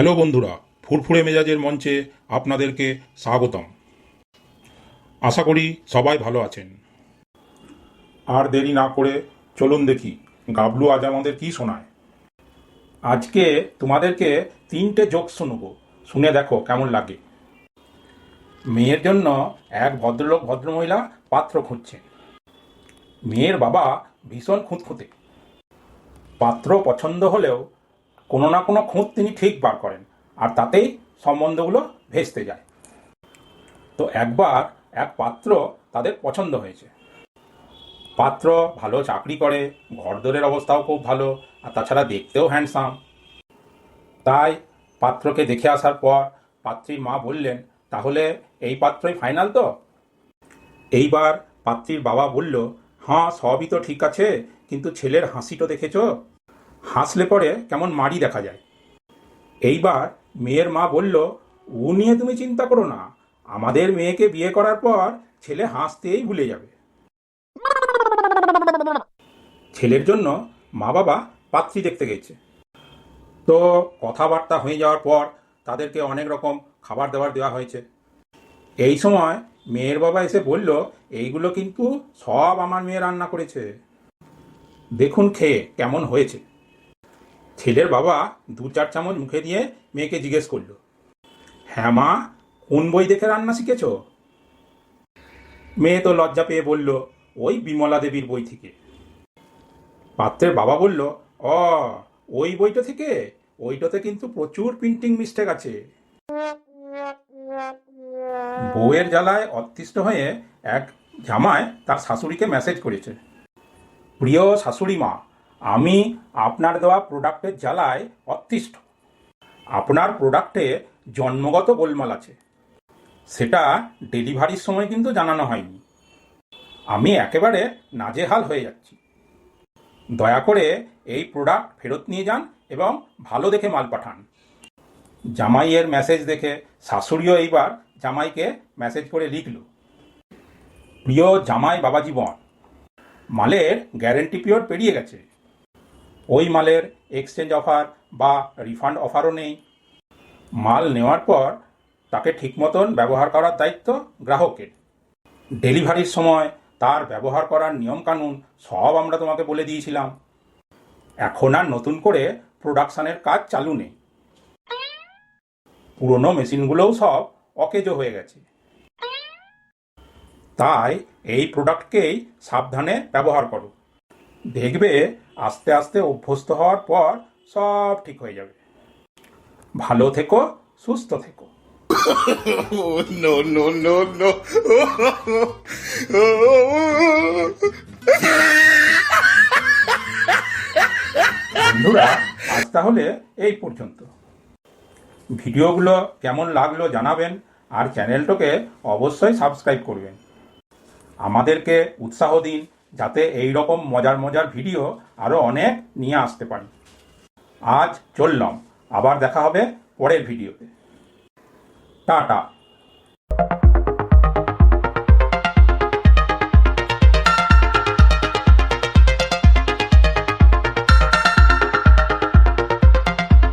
Hello বন্ধুরা, ফুরফুরে মেজাজের মঞ্চে আপনাদেরকে স্বাগতম। আশা করি সবাই ভালো আছেন। আর দেরি না করে চলুন দেখি, গাবলু আজ আমাদের কি শোনায়। আজকে তোমাদেরকে তিনটে জোক শুনব। শুনে দেখো কেমন লাগে। মেয়ের জন্য এক ভদ্রলোক ভদ্রমহিলা পাত্র খুঁজছেন। মেয়ের বাবা ভীষণ খুঁতখুঁতে। পাত্র পছন্দ হলেও কোনো না কোনো খুঁত তিনি ঠিক বার করেন, আর তাতেই সম্বন্ধগুলো ভেস্তে যায়। তো একবার এক পাত্র তাদের পছন্দ হয়েছে। পাত্র ভালো চাকরি করে, ঘরদোরের অবস্থাও খুব ভালো, আর তাছাড়া দেখতেও হ্যান্ডসাম তাই পাত্রকে দেখে আসার পর পাত্রীর মা বললেন, তাহলে এই পাত্রই ফাইনাল তো? এইবার পাত্রীর বাবা বলল হ্যাঁ সবই তো ঠিক আছে, কিন্তু ছেলের হাসিটা দেখেছ? হাসলে পরে কেমন মাড়ি দেখা যায়। এইবার মেয়ের মা বলল ও নিয়ে তুমি চিন্তা করো না, আমাদের মেয়েকে বিয়ে করার পর ছেলে হাসতেই ভুলে যাবে। ছেলের জন্য মা বাবা পাত্রী দেখতে গেছে। তো কথাবার্তা হয়ে যাওয়ার পর তাদেরকে অনেক রকম খাবার দাবার দেওয়া হয়েছে। এই সময় মেয়ের বাবা এসে বলল, এইগুলো কিন্তু সব আমার মেয়ে রান্না করেছে। দেখুন খেয়ে কেমন হয়েছে। ছেলের বাবা দু চার চামচ মুখে দিয়ে মেয়েকে জিজ্ঞেস করল হ্যাঁ মা, কোন বই দেখে রান্না শিখেছ? মেয়ে তো লজ্জা পেয়ে বলল, ওই বিমলা দেবীর বই থেকে। পাত্রের বাবা বলল অ ওই বইটা থেকে? ওইটাতে কিন্তু প্রচুর প্রিন্টিং মিস্টেক আছে। বউয়ের জ্বালায় অতিষ্ঠ হয়ে এক জামায় তার শাশুড়িকে মেসেজ করেছে, প্রিয় শাশুড়ি মা আমি আপনার দেওয়া প্রোডাক্টের জ্বালায় অতিষ্ঠ। আপনার প্রোডাক্টে জন্মগত গোলমাল আছে। সেটা ডেলিভারির সময় কিন্তু জানানো হয়নি। আমি একেবারে নাজেহাল হয়ে যাচ্ছি। দয়া করে এই প্রোডাক্ট ফেরত নিয়ে যান এবং ভালো দেখে মাল পাঠান। জামাইয়ের মেসেজ দেখে, শাশুড়িও এইবার জামাইকে মেসেজ করে লিখল, প্রিয় জামাই বাবা জীবন মালের গ্যারেন্টি পিরিয়ড পেরিয়ে গেছে। ওই মালের এক্সচেঞ্জ অফার বা রিফান্ড অফারও নেই। মাল নেওয়ার পর তাকে ঠিক মতন ব্যবহার করার দায়িত্ব গ্রাহকের। ডেলিভারির সময় তার ব্যবহার করার নিয়মকানুন সব আমরা তোমাকে বলে দিয়েছিলাম। এখন আর নতুন করে প্রোডাকশানের কাজ চালু নেই। পুরনো মেশিনগুলোও সব অকেজো হয়ে গেছে। তাই এই প্রোডাক্টকেই সাবধানে ব্যবহার করো। দেখবে আস্তে আস্তে অভ্যস্ত হওয়ার পর সব ঠিক হয়ে যাবে। ভালো থেকো সুস্থ থেকো। no, no, no, no. বন্ধুরা আজ তাহলে এই পর্যন্ত। ভিডিওগুলো কেমন লাগল জানাবেন আর চ্যানেলটাকে অবশ্যই সাবস্ক্রাইব করবেন। আমাদেরকে উৎসাহ দিন যাতে এই রকম মজার মজার ভিডিও আরও অনেক নিয়ে আসতে পারি। আজ চললাম। আবার দেখা হবে পরের ভিডিওতে। টাটা।